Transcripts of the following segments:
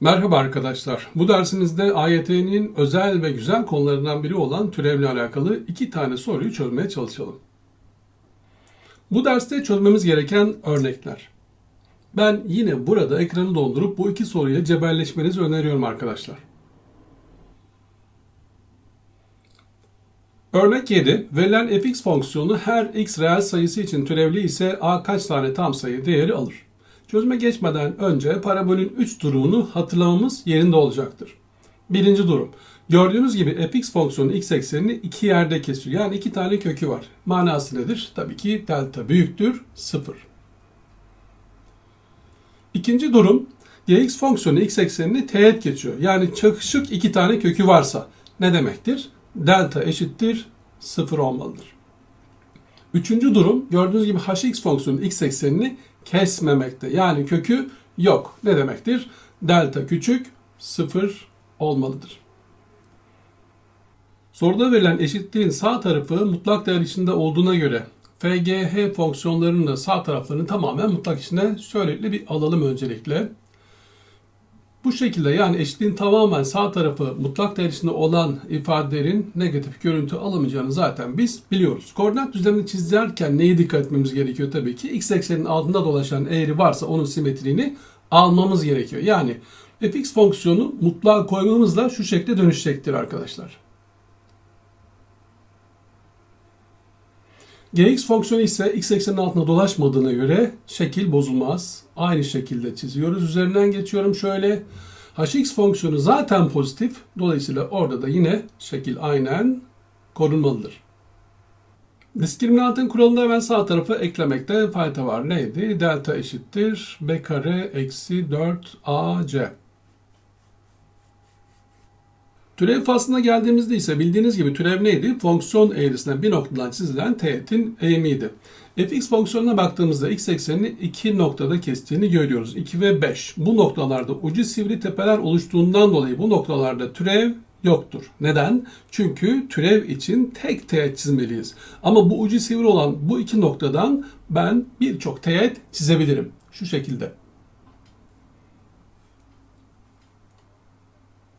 Merhaba arkadaşlar. Bu dersimizde AYT'nin özel ve güzel konularından biri olan türevle alakalı iki tane soruyu çözmeye çalışalım. Bu derste çözmemiz gereken örnekler. Ben yine burada ekranı dondurup bu iki soruya cebelleşmenizi öneriyorum arkadaşlar. Örnek 7. Verilen fx fonksiyonu her x reel sayısı için türevli ise a kaç tane tam sayı değeri alır? Çözüme geçmeden önce parabolün 3 durumunu hatırlamamız yerinde olacaktır. Birinci durum. Gördüğünüz gibi fx fonksiyonu x eksenini iki yerde kesiyor. Yani iki tane kökü var. Manası nedir? Tabii ki delta büyüktür 0. İkinci durum. gx fonksiyonu x eksenini teğet geçiyor. Yani çakışık iki tane kökü varsa ne demektir? Delta eşittir 0 olmalıdır. Üçüncü durum gördüğünüz gibi hx fonksiyonu x eksenini kesmemekte. Yani kökü yok. Ne demektir? Delta küçük 0 olmalıdır. Soruda verilen eşitliğin sağ tarafı mutlak değer içinde olduğuna göre FGH fonksiyonlarının sağ taraflarını tamamen mutlak içine şöyle bir alalım öncelikle. Bu şekilde yani eşitliğin tamamen sağ tarafı mutlak değer içinde olan ifadelerin negatif görüntü alamayacağını zaten biz biliyoruz. Koordinat düzlemini çizerken neye dikkat etmemiz gerekiyor tabii ki? X eksenin altında dolaşan eğri varsa onun simetriğini almamız gerekiyor. Yani fx fonksiyonu mutlağa koymamızla şu şekilde dönüşecektir arkadaşlar. Gx fonksiyonu ise x eksenin altında dolaşmadığına göre şekil bozulmaz. Aynı şekilde çiziyoruz. Üzerinden geçiyorum şöyle. hx fonksiyonu zaten pozitif. Dolayısıyla orada da yine şekil aynen korunmalıdır. Diskriminantın kuralını hemen sağ tarafa eklemekte fayda var. Neydi? Delta eşittir b kare eksi 4ac. Türev faslına geldiğimizde ise bildiğiniz gibi türev neydi? Fonksiyon eğrisine bir noktadan çizilen teğetin eğimiydi. fx fonksiyonuna baktığımızda x eksenini iki noktada kestiğini görüyoruz. 2 ve 5. Bu noktalarda ucu sivri tepeler oluştuğundan dolayı bu noktalarda türev yoktur. Neden? Çünkü türev için tek teğet çizmeliyiz. Ama bu ucu sivri olan bu iki noktadan ben birçok teğet çizebilirim. Şu şekilde.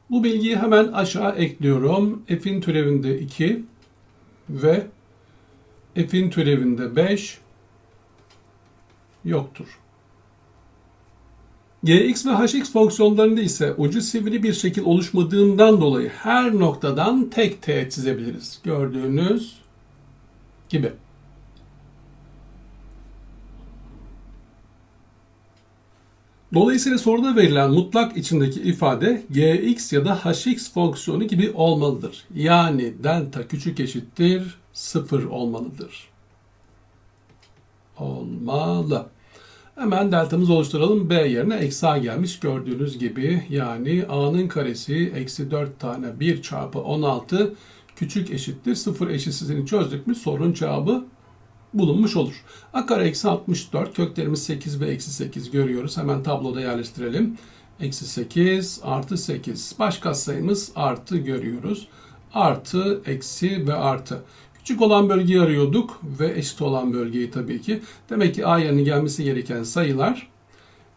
Bu bilgiyi hemen aşağı ekliyorum. F'in türevinde 2 ve F'in türevinde 5 yoktur. Gx ve hx fonksiyonlarında ise ucu sivri bir şekil oluşmadığından dolayı her noktadan tek teğet çizebiliriz. Gördüğünüz gibi. Dolayısıyla soruda verilen mutlak içindeki ifade gx ya da hx fonksiyonu gibi olmalıdır. Yani delta küçük eşittir 0 olmalıdır. Olmalı. Hemen deltamızı oluşturalım. B yerine eksi a gelmiş gördüğünüz gibi. Yani a'nın karesi eksi 4 tane 1 çarpı 16 küçük eşittir 0 eşitsizliğini çözdük mü sorun cevabı bulunmuş olur. A kare eksi 64 köklerimiz 8 ve eksi 8 görüyoruz. Hemen tabloda yerleştirelim. Eksi 8 artı 8. Baş katsayımız artı görüyoruz. Artı, eksi ve artı. Küçük olan bölgeyi arıyorduk ve eşit olan bölgeyi tabii ki. Demek ki A yerine gelmesi gereken sayılar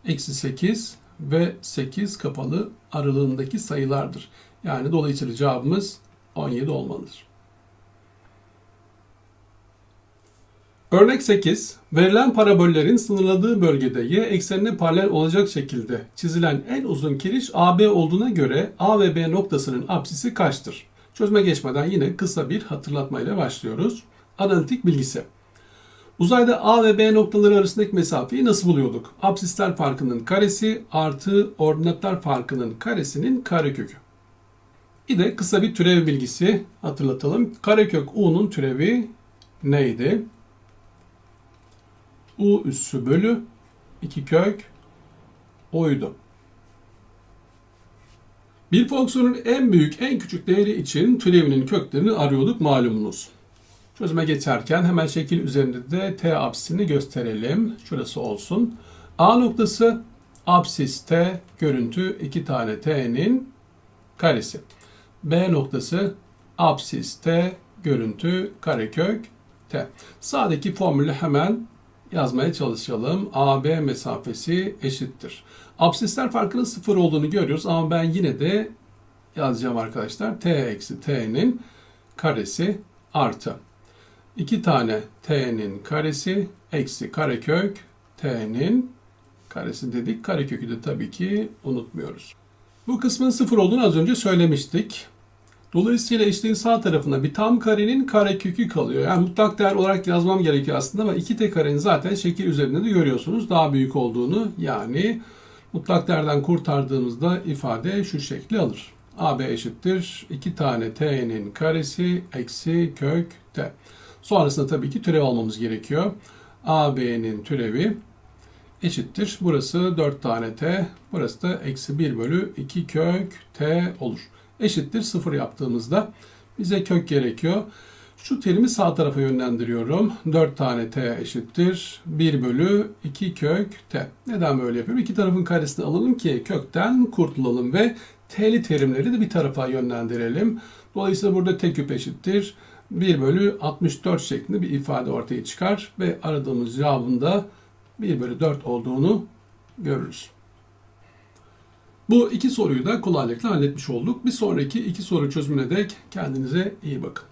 eksi 8 ve 8 kapalı aralığındaki sayılardır. Yani dolayısıyla cevabımız 17 olmalıdır. Örnek 8. Verilen parabollerin sınırladığı bölgede y eksenine paralel olacak şekilde çizilen en uzun kiriş AB olduğuna göre A ve B noktasının apsisi kaçtır? Çözme geçmeden yine kısa bir hatırlatmayla başlıyoruz. Analitik bilgisi. Uzayda A ve B noktaları arasındaki mesafeyi nasıl buluyorduk? Apsisler farkının karesi artı ordinatlar farkının karesinin karekökü. Bir de kısa bir türev bilgisi hatırlatalım. Karekök U'nun türevi neydi? U üssü bölü 2 kök O'ydu. Bir fonksiyonun en büyük en küçük değeri için türevinin köklerini arıyorduk malumunuz. Çözüme geçerken hemen şekil üzerinde de t apsisini gösterelim. Şurası olsun. A noktası apsis t görüntü 2 tane t'nin karesi. B noktası apsis t görüntü karekök t. Sağdaki formülü hemen yazmaya çalışalım. AB mesafesi eşittir. Absisler farkının sıfır olduğunu görüyoruz ama ben yine de yazacağım arkadaşlar. T eksi T'nin karesi artı. 2 tane T'nin karesi eksi karekök T'nin karesi dedik. Karekökü de tabii ki unutmuyoruz. Bu kısmın sıfır olduğunu az önce söylemiştik. Dolayısıyla eşliğin sağ tarafında bir tam karenin karekökü kalıyor. Yani mutlak değer olarak yazmam gerekiyor aslında ama iki t karenin zaten şekil üzerinde de görüyorsunuz daha büyük olduğunu. Yani mutlak değerden kurtardığımızda ifade şu şekli alır. AB eşittir 2 tane t'nin karesi eksi kök t. Sonrasında tabii ki türev almamız gerekiyor. AB'nin türevi eşittir. Burası 4 tane t. Burası da eksi 1 bölü 2 kök t olur. Eşittir 0 yaptığımızda bize kök gerekiyor. Şu terimi sağ tarafa yönlendiriyorum. 4 tane t eşittir 1 bölü 2 kök t. Neden böyle yapıyorum? İki tarafın karesini alalım ki kökten kurtulalım ve t'li terimleri de bir tarafa yönlendirelim. Dolayısıyla burada t küp eşittir 1 bölü 64 şeklinde bir ifade ortaya çıkar ve aradığımız cevabın da 1 bölü 4 olduğunu görürüz. Bu iki soruyu da kolaylıkla halletmiş olduk. Bir sonraki iki soru çözümüne dek kendinize iyi bakın.